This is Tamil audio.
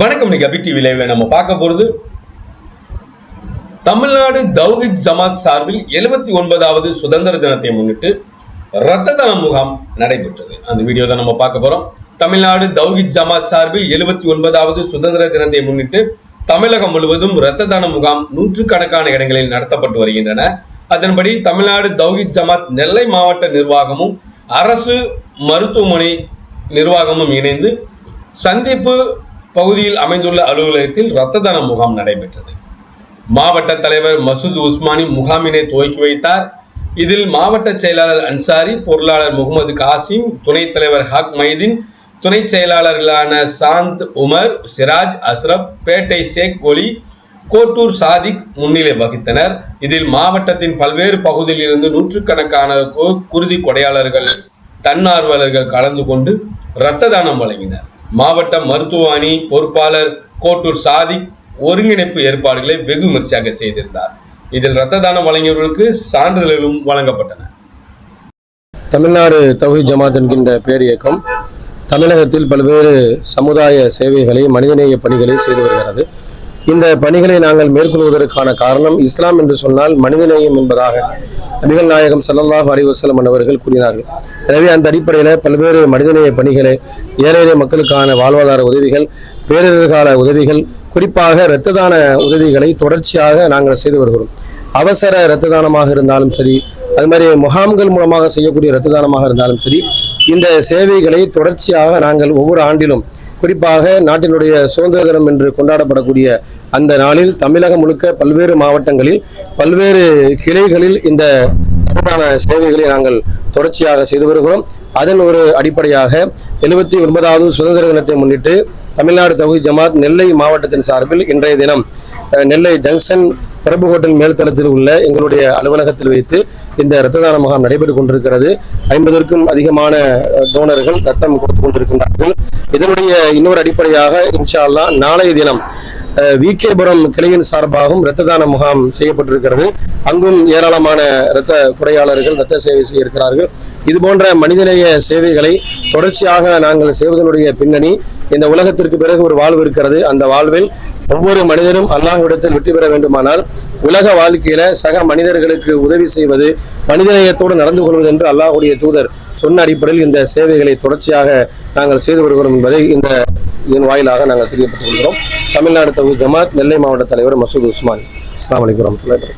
வணக்கம். இன்னைக்கு டிவி லைவ்ல நம்ம பார்க்க போறது தமிழ்நாடு தௌஹித் ஜமாத் சார்பில் எழுபத்தி ஒன்பதாவது சுதந்திர தினத்தை முன்னிட்டு ரத்த தான முகாம் நடைபெற்றது. அந்த வீடியோ தான் நம்ம பார்க்க போறோம். தமிழ்நாடு தௌஹித் ஜமாத் சார்பில் எழுபத்தி ஒன்பதாவது சுதந்திர தினத்தை முன்னிட்டு தமிழகம் முழுவதும் இரத்த தான முகாம் நூற்றுக்கணக்கான இடங்களில் நடத்தப்பட்டு வருகின்றன. அதன்படி தமிழ்நாடு தௌஹித் ஜமாத் நெல்லை மாவட்ட நிர்வாகமும் அரசு மருத்துவமனை நிர்வாகமும் இணைந்து சந்திப்பு பகுதியில் அமைந்துள்ள அலுவலகத்தில் இரத்த தான முகாம் நடைபெற்றது. மாவட்ட தலைவர் மசூத் உஸ்மானி முகாமினை துவக்கி வைத்தார். இதில் மாவட்ட செயலாளர் அன்சாரி பொருளாளர் முகமது காசிம் துணைத் தலைவர் ஹக் மைதீன் துணை செயலாளர்களான சாந்த் உமர் சிராஜ் அஸ்ரப் பேட்டை ஷேக் ஒலி கோட்டூர் சாதிக் முன்னிலை வகித்தனர். இதில் மாவட்டத்தின் பல்வேறு பகுதியில் இருந்து நூற்றுக்கணக்கான கு- குருதி கொடையாளர்கள் தன்னார்வலர்கள் கலந்து கொண்டு இரத்த தானம் வழங்கினர். மாவட்ட மருத்துவ அணி பொறுப்பாளர் கோட்டூர் சாதிக் ஒருங்கிணைப்பு ஏற்பாடுகளை வெகு விமர்சையாக செய்திருந்தார். இதில் இரத்த தானம் வழங்கியவர்களுக்கு சான்றிதழ்களும் வழங்கப்பட்டன. தமிழ்நாடு தௌஹீத் ஜமாத் என்கின்ற பேர் இயக்கம் தமிழகத்தில் பல்வேறு சமுதாய சேவைகளை மனிதநேய பணிகளை செய்து வருகிறது. இந்த பணிகளை நாங்கள் மேற்கொள்வதற்கான காரணம் இஸ்லாம் என்று சொன்னால் மனிதநேயம் என்பதாக நபிகள் நாயகம் ஸல்லல்லாஹு அலைஹி அவர்கள் கூறினார்கள். எனவே அந்த அடிப்படையில் பல்வேறு மனிதநேய பணிகளை ஏழை மக்களுக்கான வாழ்வாதார உதவிகள் பேரிடர்கால உதவிகள் குறிப்பாக இரத்த தான உதவிகளை தொடர்ச்சியாக நாங்கள் செய்து வருகிறோம். அவசர இரத்த தானமாக இருந்தாலும் சரி அது மாதிரி முகாம்கள் மூலமாக செய்யக்கூடிய இரத்த தானமாக இருந்தாலும் சரி இந்த சேவைகளை தொடர்ச்சியாக நாங்கள் ஒவ்வொரு ஆண்டிலும் குறிப்பாக நாட்டினுடைய சுதந்திர தினம் என்று கொண்டாடப்படக்கூடிய அந்த நாளில் தமிழகம் முழுக்க பல்வேறு மாவட்டங்களில் பல்வேறு கிளைகளில் இந்த தொடர்பான சேவைகளை நாங்கள் தொடர்ச்சியாக செய்து வருகிறோம். அதன் ஒரு அடிப்படையாக எழுபத்தி ஒன்பதாவது சுதந்திர தினத்தை முன்னிட்டு தமிழ்நாடு தொகுதி ஜமாத் நெல்லை மாவட்டத்தின் சார்பில் இன்றைய தினம் நெல்லை ஜங்ஷன் பிரபு ஹோட்டல் மேல்தளத்தில் உள்ள எங்களுடைய அலுவலகத்தில் வைத்து இந்த இரத்த தான முகாம் நடைபெற்றுக் கொண்டிருக்கிறது. ஐம்பதற்கும் அதிகமான டோனர்கள் ரத்தம் கொடுத்து கொண்டிருக்கின்றார்கள். இதனுடைய இன்னொரு அடிப்படையாக இன்ஷா அல்லாஹ் நாளைய தினம் விகேபுரம் கிளையின் சார்பாகவும் இரத்த தான முகாம் செய்யப்பட்டிருக்கிறது. அங்கும் ஏராளமான இரத்த குறையாளர்கள் இரத்த சேவை செய்ய இருக்கிறார்கள் இது போன்ற மனிதநேய சேவைகளை தொடர்ச்சியாக நாங்கள் செய்வதனுடைய பின்னணி இந்த உலகத்திற்கு பிறகு ஒரு வாழ்வு இருக்கிறது. அந்த வாழ்வில் ஒவ்வொரு மனிதரும் அல்லாஹ்விடத்தில் வெற்றி பெற வேண்டுமானால் உலக வாழ்க்கையில சக மனிதர்களுக்கு உதவி செய்வது மனிதநேயத்தோடு நடந்து கொள்வது என்று அல்லாஹுடைய தூதர் சொன்ன அடிப்படையில் இந்த சேவைகளை தொடர்ச்சியாக நாங்கள் செய்து வருகிறோம் என்பதை இந்த இதன் வாயிலாக நாங்கள் தெரியப்பட்டுக் கொள்கிறோம். தமிழ்நாடு தகுதி ஜமாத் நெல்லை மாவட்ட தலைவர் மசூத் உஸ்மான். அஸ்லாம் வலைக்கம் வரமத்துல்லாஹி